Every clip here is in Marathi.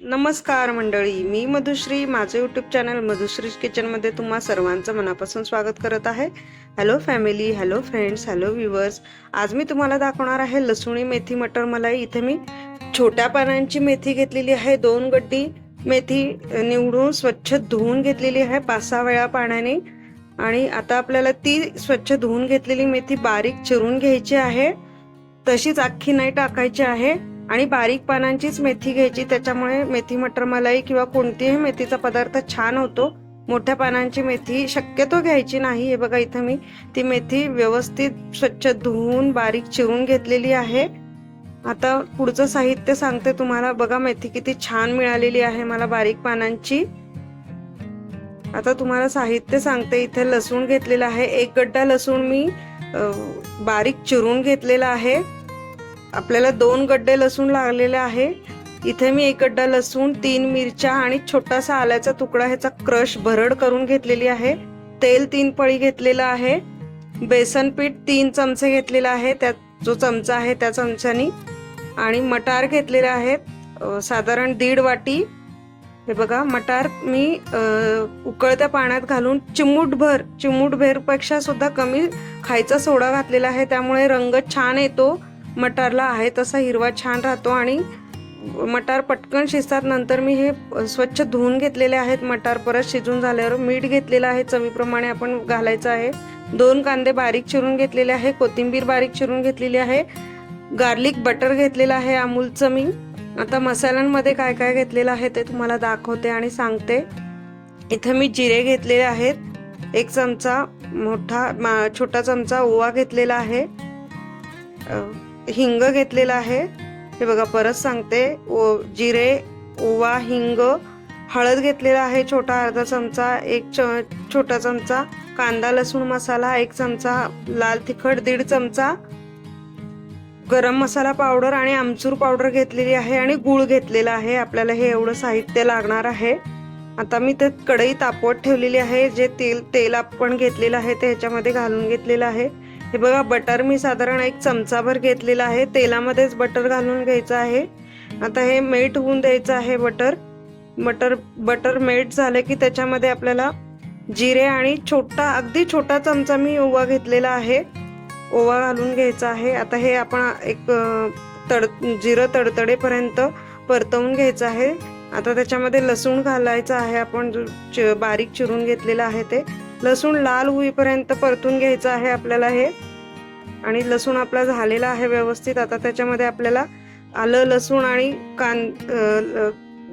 नमस्कार मंडळी मी मधुश्री. माझं यूट्यूब चॅनल मधुश्री किचनमध्ये तुम्हा सर्वांचं मनापासून स्वागत करत आहे. Hello family hello friends hello viewers आज मी तुम्हाला दाखवणार आहे लसुणी मेथी मटर मलाई. इथे मी छोट्या पानांची मेथी घेतलेली आहे. दोन गड्डी मेथी निवडून स्वच्छ धुवून घेतलेली आहे. पाच सहा वेळा पाण्याने. आणि आता आपल्याला ती स्वच्छ धुवून घेतलेली मेथी बारीक चिरून घ्यायची आहे. तशीच अख्खी नाही टाकायची आहे. आणि बारीक पानांचीच मेथी घ्यायची. त्याच्यामुळे मेथी मटर मलाई किंवा कोणतीही मेथीचा पदार्थ छान होतो. मोठ्या पानांची मेथी शक्यतो घ्यायची नाही. हे बघा इथं मी ती मेथी व्यवस्थित स्वच्छ धुवून बारीक चिरून घेतलेली आहे. आता पुढचं साहित्य सांगते तुम्हाला. बघा मेथी किती छान मिळालेली आहे मला बारीक पानांची. आता तुम्हाला साहित्य सांगते. इथे लसूण घेतलेलं आहे. एक गड्डा लसूण मी बारीक चिरून घेतलेला आहे. आपल्याला दोन गड्डे लसूण लागलेले आहे. इथे मी एक गड्डा लसूण तीन मिरच्या आणि छोटासा आल्याचा तुकडा ह्याचा क्रश भरड करून घेतलेली आहे. तेल तीन पळी घेतलेलं आहे. बेसन पीठ तीन चमचे घेतलेलं आहे. त्यात जो चमचा आहे त्या चमच्यानी. आणि मटार घेतलेले आहेत साधारण दीड वाटी. हे बघा मटार मी उकळत्या पाण्यात घालून चिमूटभर चिमूटभेरपेक्षा सुद्धा कमी खायचा सोडा घातलेला आहे. त्यामुळे रंग छान येतो. मटारला आहे तसा हिरवा छान राहतो आणि मटार पटकन शिजतात. नंतर मी हे स्वच्छ धुवून घेतलेले आहेत. मटार परत शिजून झाल्यावर मीठ घेतलेलं आहे. चवीप्रमाणे आपण घालायचं आहे. दोन कांदे बारीक चिरून घेतलेले आहे. कोथिंबीर बारीक चिरून घेतलेली आहे. गार्लिक बटर घेतलेलं आहे. अमूलचं मी आता मसाल्यांमध्ये काय काय घेतलेलं आहे ते तुम्हाला दाखवते आणि सांगते. इथं मी जिरे घेतलेले आहेत. एक चमचा मोठा मा- छोटा चमचा ओवा घेतलेला आहे. हिंग घेतलेलं आहे. हे बघा परत सांगते. ओ जिरे ओवा हिंग हळद घेतलेला आहे छोटा अर्धा चमचा एक च छोटा चमचा कांदा लसूण मसाला एक चमचा लाल तिखट दीड चमचा गरम मसाला पावडर आणि आमचूर पावडर घेतलेली आहे आणि गूळ घेतलेला आहे. आपल्याला हे एवढं साहित्य लागणार आहे. आता मी ते कढई तापवत ठेवलेली आहे. जे तेल तेल आपण घेतलेलं आहे ते ह्याच्यामध्ये घालून घेतलेलं आहे. हे बघा बटर मी साधारण एक चमचाभर घेतलेला आहे. तेलामध्येच बटर घालून घ्यायचं आहे. आता हे मेल्ट होऊन द्यायचं आहे बटर बटर बटर मेल्ट झालं की त्याच्यामध्ये आपल्याला जिरे आणि छोटा अगदी छोटा चमचा मी ओवा घेतलेला आहे. ओवा घालून घ्यायचा आहे. आता हे आपण एक तड जिरं तडतडेपर्यंत परतवून घ्यायचं आहे. आता त्याच्यामध्ये लसूण घालायचं आहे. आपण बारीक चिरून घेतलेलं आहे ते. लसूण लाल होईपर्यंत परतून घ्यायचं आहे आपल्याला हे. आणि लसूण आपला झालेला आहे व्यवस्थित. आता त्याच्यामध्ये आपल्याला आलं लसूण आणि कान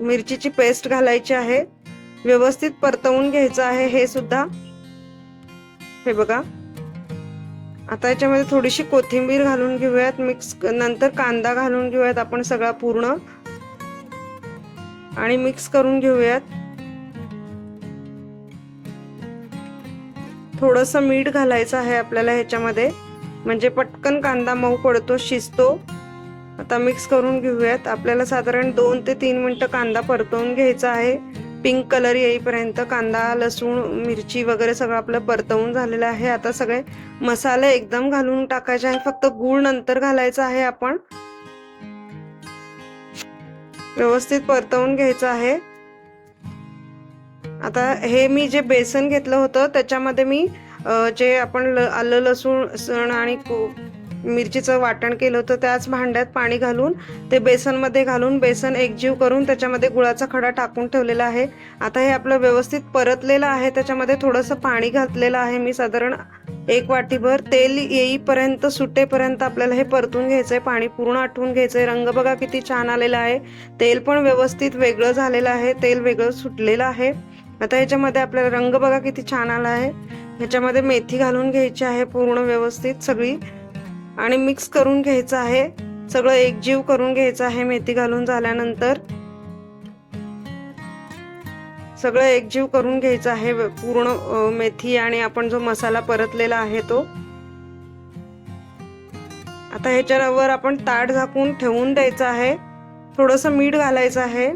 मिरचीची पेस्ट घालायची आहे. व्यवस्थित परतवून घ्यायचं आहे हे सुद्धा. हे बघा. आता याच्यामध्ये थोडीशी कोथिंबीर घालून घेऊयात. मिक्स नंतर कांदा घालून घेऊयात आपण सगळा पूर्ण. आणि मिक्स करून घेऊयात. थोडंसं मीठ घालायचं आहे आपल्याला ह्याच्यामध्ये. म्हणजे पटकन कांदा मऊ पडतो शिजतो. आता मिक्स करून घेऊयात. आपल्याला साधारण दोन ते तीन मिनटं कांदा परतवून घ्यायचा आहे. पिंक कलर येईपर्यंत कांदा लसूण मिरची वगैरे सगळं आपलं परतवून झालेलं आहे. आता सगळे मसाले एकदम घालून टाकायचे आहे फक्त गूळ नंतर घालायचा आहे आपण. व्यवस्थित परतवून घ्यायचं आहे. आता हे मी जे बेसन घेतलं होतं त्याच्यामध्ये मी जे आपण ल- आलं लसूण सण आणि को- मिरचीचं वाटण केलं होतं त्याच भांड्यात पाणी घालून ते बेसनमध्ये घालून बेसन एकजीव करून त्याच्यामध्ये गुळाचा खडा टाकून ठेवलेला आहे. आता हे आपलं व्यवस्थित परतलेलं आहे त्याच्यामध्ये थोडंसं पाणी घातलेलं आहे मी साधारण एक वाटीभर. तेल येईपर्यंत सुटेपर्यंत आपल्याला हे परतून घ्यायचं आहे पाणी पूर्ण आटवून आहे रंग बघा किती छान आलेला आहे. तेल पण व्यवस्थित वेगळं झालेलं आहे तेल वेगळं सुटलेलं आहे. आता ह्याच्यामध्ये आपल्याला रंग बघा किती छान आला आहे. ह्याच्यामध्ये मेथी घालून घ्यायची आहे पूर्ण व्यवस्थित सगळी. आणि मिक्स करून घ्यायचं आहे. सगळं एकजीव करून घ्यायचं आहे मेथी घालून झाल्यानंतर. सगळं एकजीव करून घ्यायचं आहे पूर्ण मेथी आणि आपण जो मसाला परतलेला आहे तो. आता ह्याच्यावर आपण ताट झाकून ठेवून द्यायचं आहे. थोडंसं मीठ घालायचं आहे.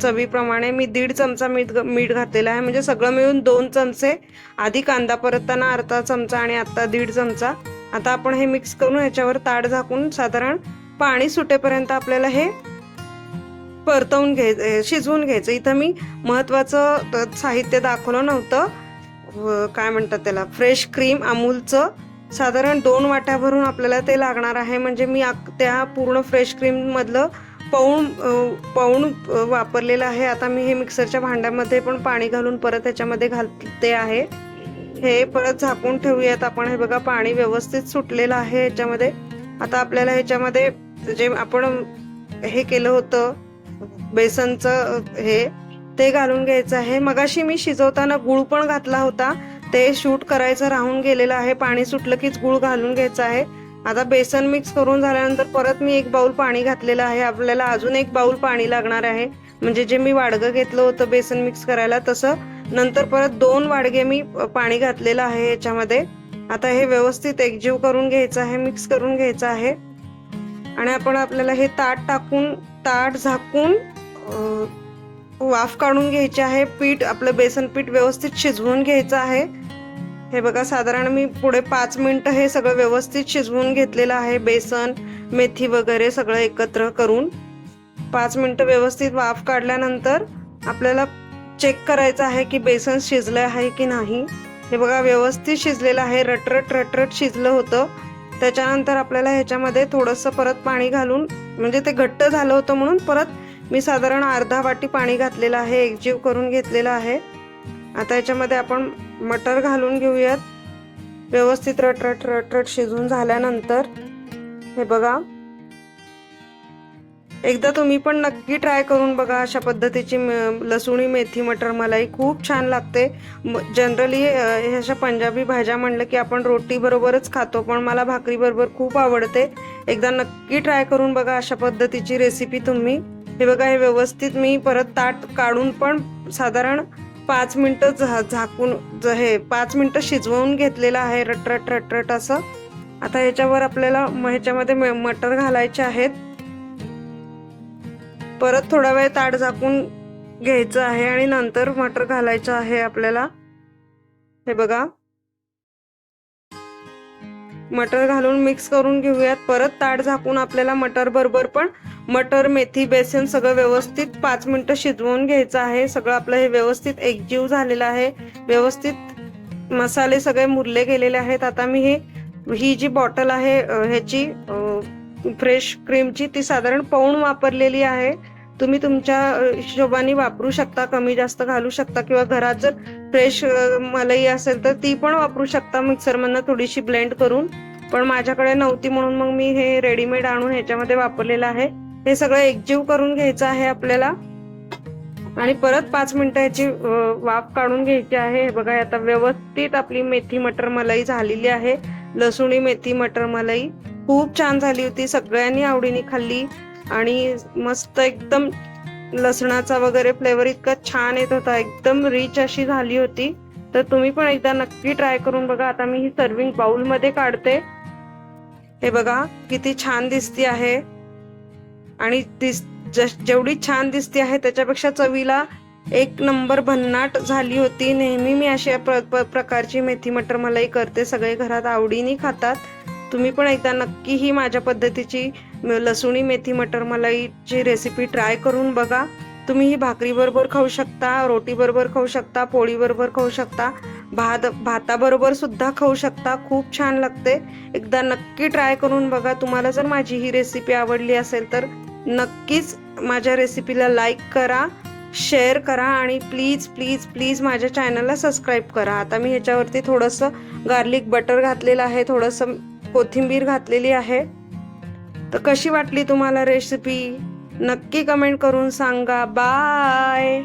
चवीप्रमाणे मी दीड चमचा मीठ मीठ घातलेलं आहे. म्हणजे सगळं मिळून दोन चमचे. आधी कांदा परतताना अर्धा चमचा आणि आत्ता दीड चमचा. आता आपण हे मिक्स करून ह्याच्यावर ताड झाकून साधारण पाणी सुटेपर्यंत आपल्याला हे परतवून घ्यायचं शिजवून घ्यायचं. इथं मी महत्वाचं साहित्य दाखवलं नव्हतं. काय म्हणतात त्याला? फ्रेश क्रीम अमूलचं. साधारण दोन वाट्या भरून आपल्याला ते लागणार आहे. म्हणजे मी त्या पूर्ण फ्रेश क्रीम पौण पौण वापरलेलं आहे. आता मी हे मिक्सरच्या भांड्यामध्ये पण पाणी घालून परत ह्याच्यामध्ये घालते आहे. हे परत झाकून ठेवूयात आपण. हे बघा पाणी व्यवस्थित सुटलेलं आहे ह्याच्यामध्ये. आता आपल्याला ह्याच्यामध्ये जे आपण हे केलं होतं बेसनचं हे ते घालून घ्यायचं आहे. मगाशी मी शिजवताना गुळ पण घातला होता. ते शूट करायचं राहून गेलेलं आहे. पाणी सुटलं कीच गुळ घालून घ्यायचं आहे. आता बेसन मिक्स करून झाल्यानंतर परत मी एक बाउल पाणी घातलेलं आहे. आपल्याला अजून एक बाउल पाणी लागणार आहे. म्हणजे जे मी वाडगं घेतलं होतं बेसन मिक्स करायला तसं नंतर परत दोन वाडगे मी पाणी घातलेलं आहे याच्यामध्ये. आता हे व्यवस्थित एकजीव करून घ्यायचं आहे मिक्स करून घ्यायचं आहे. आणि आपण आपल्याला हे ताट टाकून ताट झाकून वाफ काढून घ्यायची आहे. पीठ आपलं बेसन पीठ व्यवस्थित शिजवून घ्यायचं आहे. हे बघा साधारण मी पुढे पाच मिनटं हे सगळं व्यवस्थित शिजवून घेतलेलं आहे. बेसन मेथी वगैरे सगळं एकत्र करून पाच मिनटं व्यवस्थित वाफ काढल्यानंतर आपल्याला चेक करायचं आहे की बेसन शिजलं आहे की नाही. हे बघा व्यवस्थित शिजलेलं आहे. रटरट रटरट शिजलं होतं. त्याच्यानंतर आपल्याला ह्याच्यामध्ये थोडंसं परत पाणी घालून म्हणजे ते घट्ट झालं होतं म्हणून परत मी साधारण अर्धा वाटी पाणी घातलेलं आहे एकजीव करून घेतलेलं आहे. आता याच्यामध्ये आपण मटर घालून घेऊयात. व्यवस्थित रटरट रटरट शिजून झाल्यानंतर हे बघा. एकदा तुम्ही पण नक्की ट्राय करून बघा अशा पद्धतीची म- लसूणी मेथी मटर. मलाई खूप छान लागते. जनरली अशा पंजाबी भाज्या म्हणलं की आपण रोटी बरोबरच खातो पण मला भाकरी बरोबर खूप आवडते. एकदा नक्की ट्राय करून बघा अशा पद्धतीची रेसिपी तुम्ही. हे बघा हे व्यवस्थित मी परत ताट काढून पण साधारण पाच मिनटं झा झाकून ज- हे पाच मिनटं शिजवून घेतलेलं आहे रटरट रटरट असं. आता ह्याच्यावर आपल्याला ह्याच्यामध्ये मटर घालायचे आहेत. परत थोडा वेळ ताट झाकून घ्यायचं आहे आणि नंतर मटर घालायचं आहे आपल्याला. हे बघा. मटर घालून मिक्स करून घेऊयात. परत ताट झाकून आपल्याला मटर बरोबर पण मटर मेथी बेसन सगळं व्यवस्थित पाच मिनटं शिजवून घ्यायचं आहे. सगळं आपलं हे व्यवस्थित एकजीव झालेलं आहे. व्यवस्थित मसाले सगळे मुरले गेलेले आहेत. आता मी हे ही जी बॉटल आहे ह्याची फ्रेश क्रीमची ती साधारण पौण वापरलेली आहे. तुम्ही तुमच्या हिशोबाने वापरू शकता. कमी जास्त घालू शकता. किंवा घरात जर फ्रेश मलाई असेल तर ती पण वापरू शकता. मिक्सरमधनं थोडीशी ब्लेंड करून. पण माझ्याकडे नव्हती म्हणून मग मी हे रेडीमेड आणून ह्याच्यामध्ये वापरलेलं आहे. हे सगळं एकजीव करून घ्यायचं आहे आपल्याला. आणि परत पाच मिनिटं ह्याची वाफ काढून घ्यायची आहे. हे बघा आता व्यवस्थित आपली मेथी मटर मलाई झालेली आहे. लसुणी मेथी मटर मलाई. खूप छान झाली होती सगळ्यांनी आवडीने खाल्ली. आणि मस्त एकदम लसणाचा वगैरे फ्लेवर इतका छान येत होता. एकदम रिच अशी झाली होती. तर तुम्ही पण एकदा नक्की ट्राय करून बघा. आता मी ही सर्विंग बाउलमध्ये काढते. हे बघा किती छान दिसती आहे. आणि दिस जश- जेवढी छान दिसते आहे त्याच्यापेक्षा चवीला एक नंबर भन्नाट झाली होती. नेहमी मी अशा प्र प- प्रकारची मेथी मटर मलाई करते. सगळे घरात आवडीने खातात. तुम्ही पण एकदा नक्की ही माझ्या पद्धतीची लसुणी मेथी मटर मलाईची रेसिपी ट्राय करून बघा. तुम्ही ही भाकरी बरोबर खाऊ शकता रोटी बरोबर खाऊ शकता पोळी बरोबर खाऊ शकता भात भाताबरोबर सुद्धा खाऊ शकता. खूप छान लागते. एकदा नक्की ट्राय करून बघा. तुम्हाला जर माझी ही रेसिपी आवडली असेल तर नक्कीच माझ्या रेसिपीला लाईक करा शेअर करा आणि प्लीज प्लीज प्लीज माझ्या चॅनलला सबस्क्राईब करा. आता मी ह्याच्यावरती थोडंसं गार्लिक बटर घातलेलं आहे थोडंसं कोथिंबीर घातलेली आहे. तर कशी वाटली तुम्हाला रेसिपी नक्की कमेंट करून सांगा. बाय